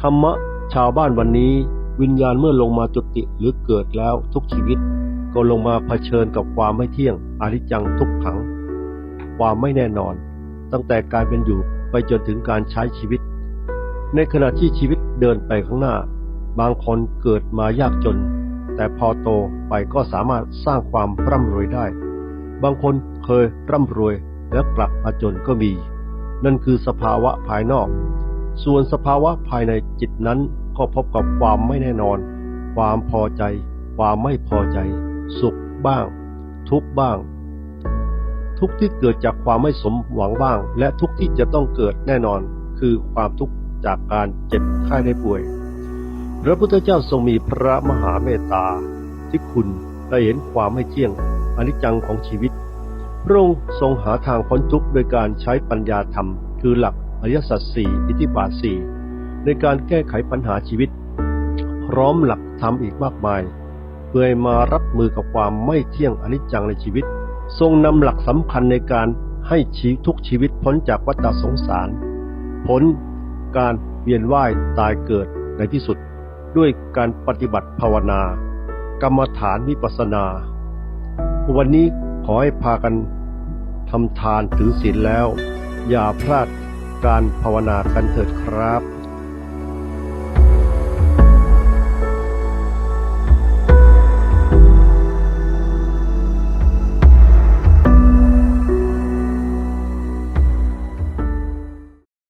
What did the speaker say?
ธรรมะชาวบ้านวันนี้ วิญญาณเมื่อลงมาจุติหรือเกิดแล้วทุกชีวิต ก็ลงมาเผชิญกับความไม่เที่ยงอนิจจังทุกขัง ความไม่แน่นอน ตั้งแต่การเป็นอยู่ไปจนถึงการใช้ชีวิต ในขณะที่ชีวิตเดินไปข้างหน้า บางคนเกิดมายากจน แต่พอโตไปก็สามารถสร้างความร่ำรวยได้ บางคนเคยร่ำรวยแล้วกลับมาจนก็มี นั่นคือสภาวะภายนอก ส่วนสภาวะภายในจิตนั้นก็พบกับความไม่แน่นอน ความพอใจ ความไม่พอใจ สุขบ้าง ทุกข์บ้าง ทุกข์ที่เกิดจากความไม่สมหวังบ้าง และทุกข์ที่จะต้องเกิดแน่นอน คือความทุกข์จากการเจ็บไข้ได้ป่วย พระพุทธเจ้าทรงมีพระมหาเมตตา ที่คุณได้เห็นความไม่เที่ยงอนิจจังของชีวิต พระองค์ทรงหาทางพ้นทุกข์โดยการใช้ปัญญาธรรม คือหลัก อริยสัจสี่อิทธิบาทสี่ในการแก้ไขปัญหาชีวิต พร้อมหลักธรรมอีกมากมาย เพื่อใหมารับมือกับความไม่เที่ยงอนิจจังในชีวิต ทรงนำหลักสำคัญในการให้ชีทุกชีวิตพ้นจากวัฏสงสาร พ้นการเวียนว่ายตายเกิดในที่สุด ด้วยการปฏิบัติภาวนา กรรมฐานวิปัสนา วันนี้ขอให้พากันทำทานถือศีลแล้ว อย่าพลาด การภาวนากันเถิดครับ